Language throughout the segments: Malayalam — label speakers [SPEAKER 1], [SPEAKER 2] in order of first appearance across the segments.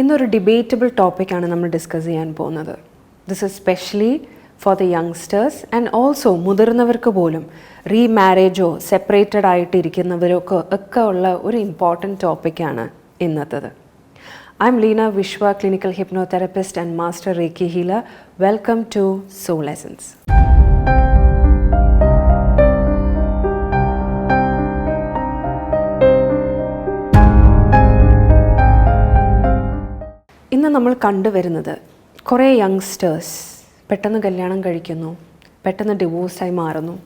[SPEAKER 1] ഇന്നൊരു ഡിബേറ്റബിൾ ടോപ്പിക്കാണ് നമ്മൾ ഡിസ്കസ് ചെയ്യാൻ പോകുന്നത്. This is specially for the youngsters and also മുതിർന്നവർക്ക് പോലും റീമാരേജോ സെപ്പറേറ്റഡ് ആയിട്ട് ഇരിക്കുന്നവരൊക്കെ ഒക്കെ ഉള്ള ഒരു ഇമ്പോർട്ടന്റ് ടോപ്പിക്കാണ് ഇന്നത്തത്. I am Leena Viswa clinical hypnotherapist and master reiki healer welcome to so lessons നമ്മൾ കണ്ടുവരുന്നത് കുറേ യങ്സ്റ്റേഴ്സ് പെട്ടെന്ന് കല്യാണം കഴിക്കുന്നു പെട്ടെന്ന് ഡിവോഴ്സായി മാറുന്നു.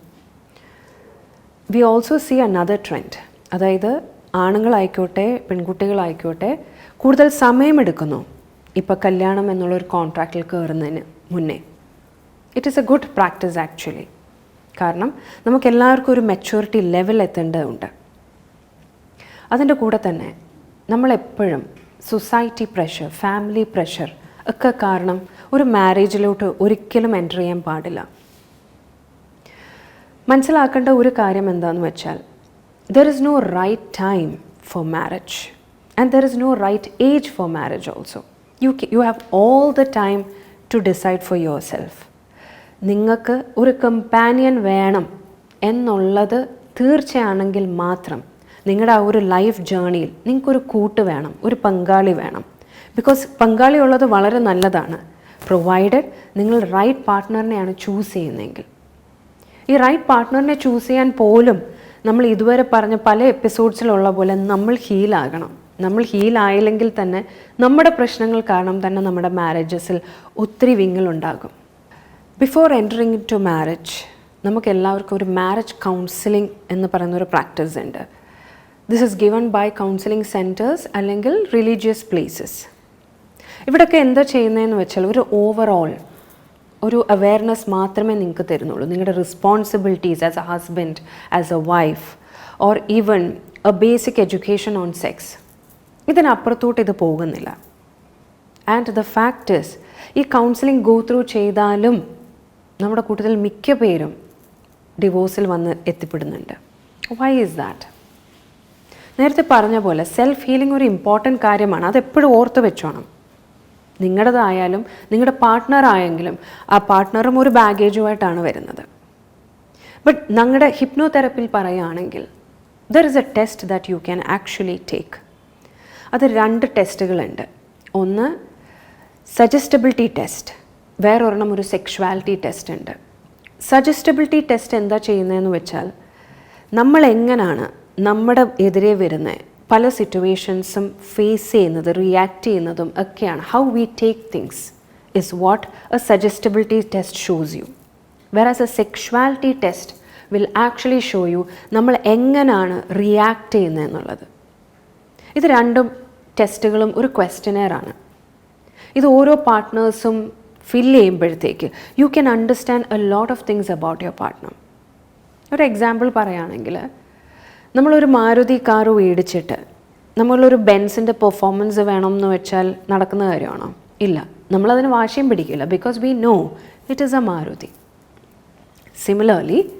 [SPEAKER 1] We also see another trend അതായത് ആണുങ്ങളായിക്കോട്ടെ പെൺകുട്ടികളായിക്കോട്ടെ കൂടുതൽ സമയമെടുക്കുന്നു ഇപ്പോൾ കല്യാണം എന്നുള്ളൊരു കോൺട്രാക്റ്റിൽ കയറുന്നതിന് മുന്നേ. It is a good practice actually കാരണം നമുക്ക് എല്ലാവർക്കും ഒരു മെച്യൂരിറ്റി ലെവൽ എത്തേണ്ടതുണ്ട്. അതിന്റെ കൂടെ തന്നെ നമ്മളെപ്പോഴും സൊസൈറ്റി പ്രഷർ ഫാമിലി പ്രഷർ ഒക്കെ കാരണം ഒരു മാരേജിലോട്ട് ഒരിക്കലും എന്റർ ചെയ്യാൻ പാടില്ല. മനസ്സിലാക്കേണ്ട ഒരു കാര്യം എന്താണെന്ന് വെച്ചാൽ there is no right time for marriage and there is no right age for marriage also you you have all the time to decide for yourself നിങ്ങൾക്ക് ഒരു കമ്പാനിയൻ വേണം എന്നുള്ളത് തീർച്ചയാണെങ്കിൽ മാത്രം നിങ്ങളുടെ ആ ഒരു ലൈഫ് ജേണിയിൽ നിങ്ങൾക്കൊരു കൂട്ട് വേണം ഒരു പങ്കാളി വേണം. ബിക്കോസ് പങ്കാളി ഉള്ളത് വളരെ നല്ലതാണ്. പ്രൊവൈഡഡ് നിങ്ങൾ റൈറ്റ് പാർട്ട്ണറിനെയാണ് ചൂസ് ചെയ്യുന്നതെങ്കിൽ. ഈ റൈറ്റ് പാർട്ട്ണറിനെ ചൂസ് ചെയ്യാൻ പോലും നമ്മൾ ഇതുവരെ പറഞ്ഞ പല എപ്പിസോഡ്സിലുള്ള പോലെ നമ്മൾ ഹീലാകണം നമ്മൾ ഹീലായില്ലെങ്കിൽ തന്നെ നമ്മുടെ പ്രശ്നങ്ങൾ കാരണം തന്നെ നമ്മുടെ മാരേജസിൽ ഒത്തിരി വിങ്ങലുണ്ടാകും ബിഫോർ എന്ററിങ് ടു മാരേജ് നമുക്ക് എല്ലാവർക്കും ഒരു മാരേജ് കൗൺസിലിംഗ് എന്ന് പറയുന്ന ഒരു പ്രാക്ടീസ് ഉണ്ട്. This is given by counselling centres അല്ലെങ്കിൽ റിലീജിയസ് പ്ലേസസ് ഇവിടെയൊക്കെ എന്താ ചെയ്യുന്നതെന്ന് വെച്ചാൽ ഒരു ഓവറോൾ ഒരു അവയർനെസ് മാത്രമേ നിങ്ങൾക്ക് തരുന്നുള്ളൂ. നിങ്ങളുടെ responsibilities as a husband as a wife or even a basic education on sex ഇതിനപ്പുറത്തോട്ട് ഇത് പോകുന്നില്ല. ആൻഡ് ദ ഫാക്ടേഴ്സ് ഈ കൗൺസിലിംഗ് ഗോ ത്രൂ ചെയ്താലും നമ്മുടെ കൂട്ടത്തിൽ മിക്ക പേരും ഡിവോഴ്സിൽ വന്ന് എത്തിപ്പെടുന്നുണ്ട്. വൈ ഈസ് ദാറ്റ് നേരത്തെ പറഞ്ഞ പോലെ സെൽഫ് ഹീലിംഗ് ഒരു ഇമ്പോർട്ടന്റ് കാര്യമാണ്. അതെപ്പോഴും ഓർത്ത് വെച്ചോണം. നിങ്ങളുടേതായാലും നിങ്ങളുടെ പാർട്ട്ണർ ആയെങ്കിലും ആ പാർട്ട്ണറും ഒരു ബാഗേജുമായിട്ടാണ് വരുന്നത്. ബട്ട് ഞങ്ങളുടെ ഹിപ്നോതെറപ്പിയിൽ പറയുകയാണെങ്കിൽ there is a test that you can actually take അത് രണ്ട് ടെസ്റ്റുകളുണ്ട് ഒന്ന് സജസ്റ്റബിലിറ്റി ടെസ്റ്റ് വേറൊരെണ്ണം ഒരു സെക്ഷുവാലിറ്റി ടെസ്റ്റ് ഉണ്ട്. സജസ്റ്റബിലിറ്റി ടെസ്റ്റ് എന്താ ചെയ്യുന്നതെന്ന് വെച്ചാൽ നമ്മൾ എങ്ങനെയാണ് നമ്മുടെ എതിരെ വരുന്ന പല സിറ്റുവേഷൻസും ഫേസ് ചെയ്യുന്നത് റിയാക്ട് ചെയ്യുന്നതും ഒക്കെയാണ്. How we take things is what a suggestibility test shows you whereas a sexuality test will actually show you നമ്മൾ എങ്ങനെയാണ് റിയാക്ട് ചെയ്യുന്നത് എന്നുള്ളത്. ഇത് രണ്ടും ടെസ്റ്റുകളും ഒരു ക്വസ്റ്റനെയറാണ് ഇത് ഓരോ പാർട്ട്നേഴ്സും ഫിൽ ചെയ്യുമ്പോഴത്തേക്ക് you can understand a lot of things about your partner ഒരു എക്സാമ്പിൾ പറയുകയാണെങ്കിൽ നമ്മളൊരു മാരുതി കാർ മേടിച്ചിട്ട് നമ്മളൊരു ബെൻസിന്റെ പെർഫോമൻസ് വേണം എന്ന് വെച്ചാൽ നടക്കുന്ന കാര്യമാണോ? ഇല്ല. നമ്മളതിന് വാശിയും പിടിക്കില്ല. Because we know it is a Maruti. Similarly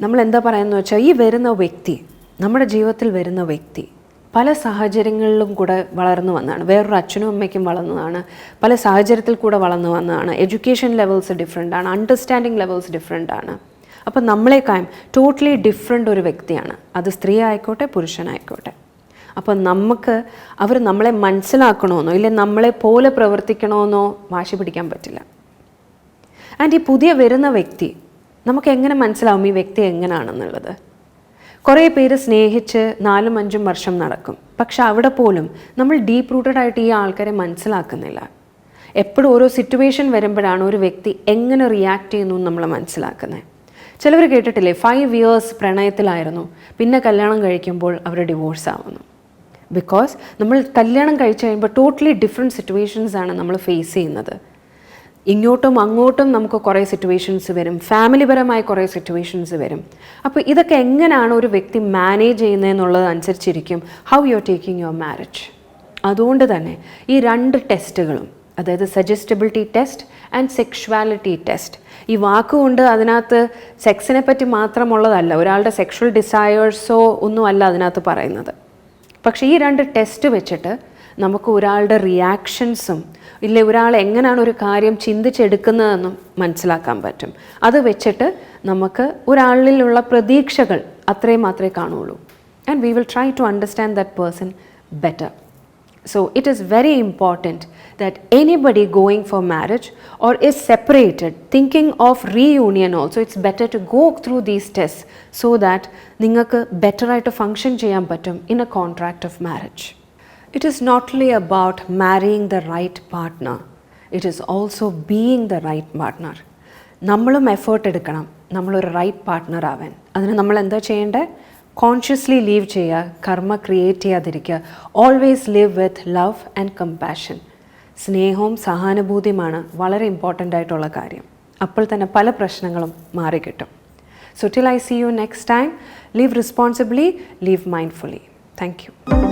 [SPEAKER 1] നമ്മൾ എന്താ പറയുന്നത് വെച്ചാൽ ഈ വരുന്ന വ്യക്തി നമ്മുടെ ജീവിതത്തിൽ വരുന്ന വ്യക്തി പല സാഹചര്യങ്ങളിലും കൂടെ വളർന്നു വന്നതാണ്. വേറൊരു അച്ഛനും അമ്മയ്ക്കും വളർന്നതാണ് പല സാഹചര്യത്തിൽ കൂടെ വളർന്നു വന്നതാണ്. എഡ്യൂക്കേഷൻ ലെവൽസ് ഡിഫറെന്റ് ആണ്. അണ്ടർസ്റ്റാൻഡിങ് ലെവൽസ് ഡിഫറെന്റ് ആണ്. അപ്പം നമ്മളെക്കായും ടോട്ടലി ഡിഫറെന്റ് ഒരു വ്യക്തിയാണ്. അത് സ്ത്രീ ആയിക്കോട്ടെ പുരുഷനായിക്കോട്ടെ. അപ്പം നമുക്ക് അവർ നമ്മളെ മനസ്സിലാക്കണമെന്നോ ഇല്ലെ നമ്മളെ പോലെ പ്രവർത്തിക്കണമെന്നോ വാശി പിടിക്കാൻ പറ്റില്ല. ആൻഡ് ഈ പുതിയ വരുന്ന വ്യക്തി നമുക്ക് എങ്ങനെ മനസ്സിലാവും ഈ വ്യക്തി എങ്ങനെയാണെന്നുള്ളത് കുറേ പേര് സ്നേഹിച്ച് നാലും അഞ്ചും വർഷം നടക്കും. പക്ഷെ അവിടെ പോലും നമ്മൾ ഡീപ്പ് റൂട്ടഡ് ആയിട്ട് ഈ ആൾക്കാരെ മനസ്സിലാക്കുന്നില്ല. എപ്പോഴും ഓരോ സിറ്റുവേഷൻ വരുമ്പോഴാണ് ഒരു വ്യക്തി എങ്ങനെ റിയാക്ട് ചെയ്യുന്നു നമ്മൾ മനസ്സിലാക്കുന്നത് ചിലവർ കേട്ടിട്ടില്ലേ? ഫൈവ് ഇയേഴ്സ് പ്രണയത്തിലായിരുന്നു. പിന്നെ കല്യാണം കഴിക്കുമ്പോൾ അവർ ഡിവോഴ്സ് ആവുന്നു. ബിക്കോസ് നമ്മൾ കല്യാണം കഴിച്ചു കഴിയുമ്പോൾ ടോട്ടലി ഡിഫറെന്റ് സിറ്റുവേഷൻസ് ആണ് നമ്മൾ ഫേസ് ചെയ്യുന്നത്. ഇങ്ങോട്ടും അങ്ങോട്ടും നമുക്ക് കുറേ സിറ്റുവേഷൻസ് വരും. ഫാമിലിപരമായ കുറേ സിറ്റുവേഷൻസ് വരും. അപ്പോൾ ഇതൊക്കെ എങ്ങനെയാണ് ഒരു വ്യക്തി മാനേജ് ചെയ്യുന്നതെന്നുള്ളത് അനുസരിച്ചിരിക്കും. How you are taking your marriage അതുകൊണ്ട് തന്നെ ഈ രണ്ട് ടെസ്റ്റുകളും അതായത് suggestibility test and sexuality test ഈ വാക്കുകൊണ്ട് അതിനകത്ത് സെക്സിനെ പറ്റി മാത്രമുള്ളതല്ല ഒരാളുടെ സെക്ഷൽ ഡിസയേഴ്സോ ഒന്നുമല്ല അതിനകത്ത് പറയുന്നത്. പക്ഷേ ഈ രണ്ട് ടെസ്റ്റ് വെച്ചിട്ട് നമുക്ക് ഒരാളുടെ റിയാക്ഷൻസും ഇല്ല ഒരാൾ എങ്ങനെയാണ് ഒരു കാര്യം ചിന്തിച്ചെടുക്കുന്നതെന്നും മനസ്സിലാക്കാൻ പറ്റും. അത് വെച്ചിട്ട് നമുക്ക് ഒരാളിലുള്ള പ്രതീക്ഷകൾ അത്രയും മാത്രമേ കാണുള്ളൂ and we will try to understand that person better So it is very important that anybody going for marriage or is separated, thinking of reunion also, it's better to go through these tests so that നിങ്ങൾക്ക് better ആയിട്ട് ഫങ്ഷൻ ചെയ്യാൻ പറ്റും in a contract of marriage. It is not only about marrying the right partner, it is also being the right partner. നമ്മളും എഫേർട്ട് എടുക്കണം നമ്മളൊരു റൈറ്റ് പാർട്ട്ണർ ആവാൻ അതിന് നമ്മൾ എന്താ ചെയ്യേണ്ടത് കോൺഷ്യസ്ലി ലീവ് ചെയ്യുക കർമ്മ ക്രിയേറ്റ് ചെയ്യാതിരിക്കുക. Always live with love and compassion സ്നേഹവും സഹാനുഭൂതിയുമാണ് വളരെ ഇമ്പോർട്ടന്റ് ആയിട്ടുള്ള കാര്യം. അപ്പോൾ തന്നെ പല പ്രശ്നങ്ങളും മാറിക്കിട്ടും. So till I see you next time live responsibly live mindfully thank you